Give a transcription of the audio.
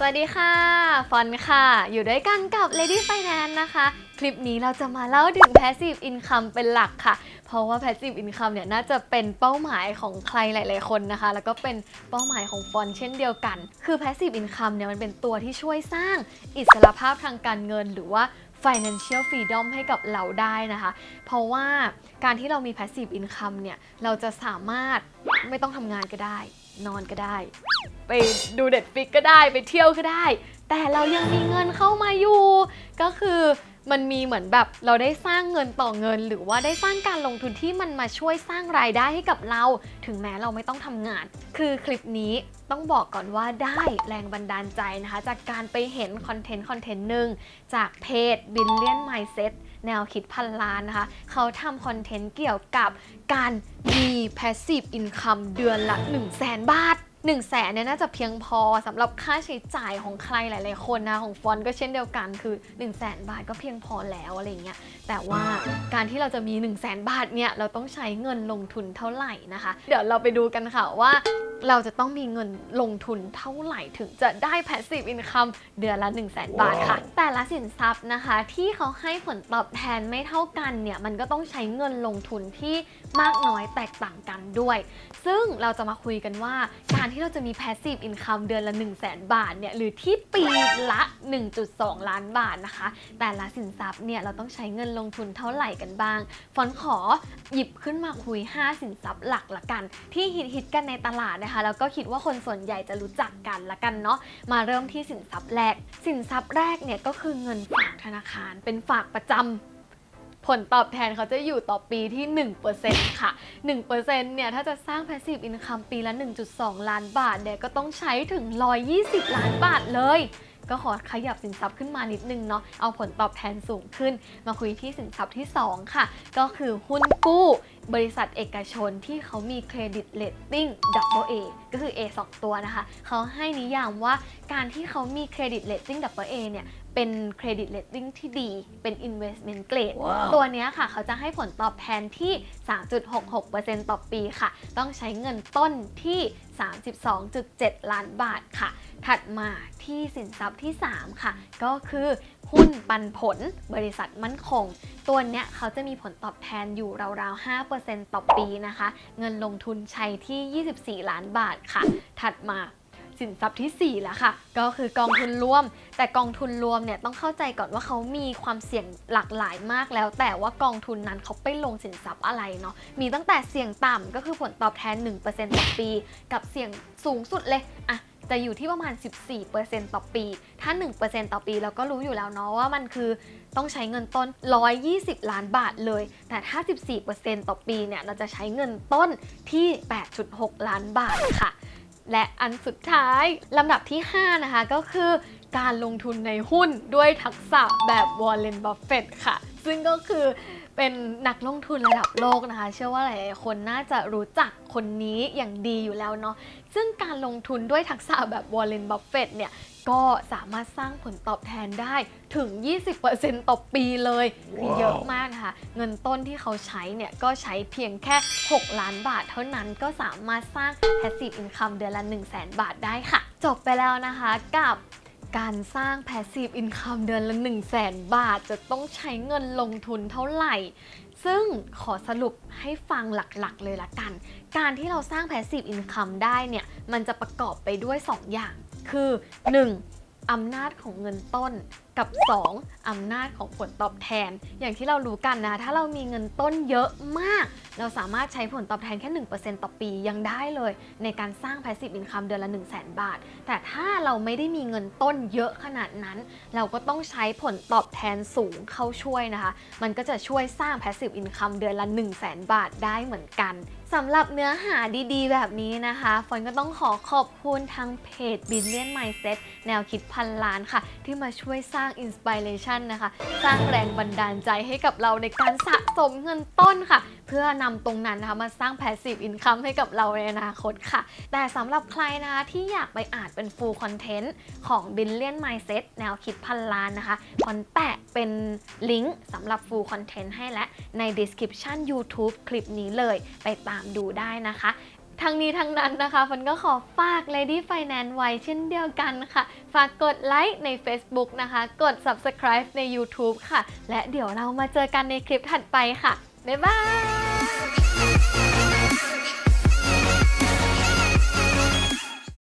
สวัสดีค่ะ ฟอนค่ะ อยู่ด้วยกันกับ Lady Finance นะคะ คลิปนี้เราจะมาเล่าถึง Passive Income เป็นหลักค่ะ เพราะว่า Passive Income เนี่ยน่าจะเป็นเป้าหมายของใครหลาย ๆ คนนะคะ แล้วก็เป็นเป้าหมายของฟอนเช่นเดียวกัน คือ Passive Income เนี่ยมันเป็นตัวที่ช่วยสร้างอิสรภาพทางการเงินหรือว่า financial freedom ให้กับเราได้นะคะ เพราะว่าการที่เรามี passive income เนี่ย เราจะสามารถไม่ต้องทำงานก็ได้ นอนก็ได้ ไปดูเด็ดฟิกก็ได้ไปเที่ยวก็ได้ แต่เรายังมีเงินเข้ามาอยู่ ก็คือ มันมีเหมือนแบบเราได้สร้างเงินต่อเงิน หรือว่าได้สร้างการลงทุนที่มันมาช่วยสร้างรายได้ให้กับเรา ถึงแม้เราไม่ต้องทำงาน คือคลิปนี้ต้องบอกก่อนว่าได้แรงบันดาลใจนะคะ จากการไปเห็นคอนเทนต์คอนเทนต์หนึ่งจากเพจ Billion Mindset แนวคิดพันล้านนะคะ เขาทำคอนเทนต์เกี่ยวกับการมี passive income เดือนละ 1 0 0 0 0แสนบาท 1 0 0 0 0แสนเนี่ยน่าจะเพียงพอสำหรับค่าใช้จ่ายของใครหลาย ๆ คนนะของฟอนต์ก็เช่นเดียวกันคือ 1 0 0 0 0แสนบาทก็เพียงพอแล้วอะไรเงี้ยแต่ว่าการที่เราจะมี 1 0 0 0 0แสนบาทเนี่ยเราต้องใช้เงินลงทุนเท่าไหร่นะคะ เดี๋ยวเราไปดูกันค่ะว่า เราจะต้องมีเงินลงทุนเท่าไหร่ถึงจะได้ passive income เดือนละ 1 0 0 0 0แสนบาทค่ะ แต่ละสินทรัพย์นะคะ ที่เขาให้ผลตอบแทนไม่เท่ากันเนี่ยมันก็ต้องใช้เงินลงทุนที่มากน้อยแตกต่างกันด้วย ซึ่งเราจะมาคุยกันว่า การที่เราจะมี passive income เดือนละ 1 0 0 0 0แสนบาทเนี่ยหรือที่ปีละ 1.2 ล้านบาทนะคะ แต่ละสินทรัพย์เนี่ยเราต้องใช้เงินลงทุนเท่าไหร่กันบ้าง ฟอนขอหยิบขึ้นมาคุย 5 สินทรัพย์หลักละกัน ที่ฮิตๆกันในตลาดนะคะ แล้วก็คิดว่าคนส่วนใหญ่จะรู้จักกันละกันเนาะมาเริ่มที่สินทรัพย์แรก สินทรัพย์แรกเนี่ยก็คือเงินฝากธนาคารเป็นฝากประจำ ผลตอบแทนเขาจะอยู่ต่อปีที่ 1%ค่ะ 1%เนี่ย ถ้าจะสร้าง passive income ปีละ 1.2 ล้านบาทเนี่ยก็ต้องใช้ถึง 120 ล้านบาทเลย ก็ขอขยับสินทรัพย์ขึ้นมานิดนึงเนาะเอาผลตอบแทนสูงขึ้น มาคุยที่สินทรัพย์ที่ 2 ค่ะ ก็คือหุ้นกู้บริษัทเอกชนที่เขามีเครดิตเลตติ้ง double A ก็คือ A 2 ตัวนะคะ เขาให้นิยามว่าการที่เขามีเครดิตเลตติ้ง double A เนี่ย เป็นเครดิตเลตติ้งที่ดี เป็น investment grade ตัวเนี้ยค่ะ เขาจะให้ผลตอบแทนที่ 3.66%ต่อปีค่ะ ต้องใช้เงินต้นที่ 32.7 ล้านบาทค่ะ ถัดมาที่สินทรัพย์ที่ 3 ค่ะ ก็คือหุ้นปันผลบริษัทมั่นคง ตัวเนี้ยเขาจะมีผลตอบแทนอยู่ราวๆ 5%ต่อปีนะคะ เงินลงทุนใช้ที่ 24 ล้านบาทค่ะ ถัดมา สินทรัพย์ที่4แล้วค่ะ ก็คือกองทุนรวม แต่กองทุนรวมเนี่ยต้องเข้าใจก่อนว่าเขามีความเสี่ยงหลากหลายมากแล้ว แต่ว่ากองทุนนั้นเขาไปลงสินทรัพย์อะไรเนาะมีตั้งแต่เสี่ยงต่ำก็คือผลตอบแทน 1%ต่อปี กับเสี่ยงสูงสุดเลยอะจะอยู่ที่ประมาณ 14%ต่อปี ถ้า 1%ต่อปีเราก็รู้อยู่แล้วเนาะว่ามันคือต้องใช้เงินต้น 120 ล้านบาทเลย แต่ถ้า 14%ต่อปีเนี่ย เราจะใช้เงินต้นที่ 8.6 ล้านบาทค่ะ และอันสุดท้ายลำดับที่ 5 นะคะก็คือการลงทุนในหุ้นด้วยทักษะแบบวอร์เรนบัฟเฟตค่ะ ซึ่งก็คือ เป็นนักลงทุนระดับโลกนะคะ เชื่อว่าหลายๆคนน่าจะรู้จักคนนี้อย่างดีอยู่แล้วเนาะซึ่งการลงทุนด้วยทักษะแบบวอร์เรนบัฟเฟตเนี่ยก็สามารถสร้างผลตอบแทนได้ถึง 20%ต่อปีเลยคือเยอะมากนะคะ เงินต้นที่เขาใช้เนี่ย ก็ใช้เพียงแค่ 6 ล้านบาทเท่านั้นก็สามารถสร้าง passive income เดือนละ 1 0 0 0 0บาทได้ค่ะ จบไปแล้วนะคะกับ การสร้าง passive income เดือนละ 1 0 0 0 0แบาทจะต้องใช้เงินลงทุนเท่าไหร่ ซึ่งขอสรุปให้ฟังหลักๆ เลยละกัน การที่เราสร้าง passive income ได้เนี่ย มันจะประกอบไปด้วย 2 อย่าง คือ 1. อำนาจของเงินต้น กับ 2. อำนาจของผลตอบแทน อย่างที่เรารู้กันนะ ถ้าเรามีเงินต้นเยอะมาก เราสามารถใช้ผลตอบแทนแค่ 1%ต่อปียังได้เลย ในการสร้าง passive income เดือนละ 1 0 0 0 0 0บาท แต่ถ้าเราไม่ได้มีเงินต้นเยอะขนาดนั้น เราก็ต้องใช้ผลตอบแทนสูงเข้าช่วยนะคะ มันก็จะช่วยสร้าง passive income เดือนละ 1 0 0 0 0 0บาทได้เหมือนกันสำหรับเนื้อหาดีๆ แบบนี้นะคะฟอนก็ต้องขอขอบคุณทางเพจ Billion Mindset แนวคิดพันล้านค่ะ ที่มาช่วยสร้าง Inspiration นนะคะ สร้างแรงบันดาลใจให้กับเราในการสะสมเงินต้นค่ะ เพื่อนำตรงนั้นนะคะมาสร้าง Passive Income ให้กับเราในอนาคตค่ะ แต่สำหรับใครนะคะที่อยากไปอ่านเป็น Full Content ของ Billion Mindset แนวคิดพันล้านนะคะฟอนแปะเป็นลิงก์สำหรับ Full Content ให้และใน Description YouTube คลิปนี้เลยไปตามดูได้นะคะ ทั้งนี้ทั้งนั้นนะคะฟันก็ขอฝาก Lady Finance ไว้เช่นเดียวกันค่ะ ฝากกดไลค์ใน Facebook นะคะ กด Subscribe ใน YouTube ค่ะ และเดี๋ยวเรามาเจอกันในคลิปถัดไปค่ะ บ๊ายบาย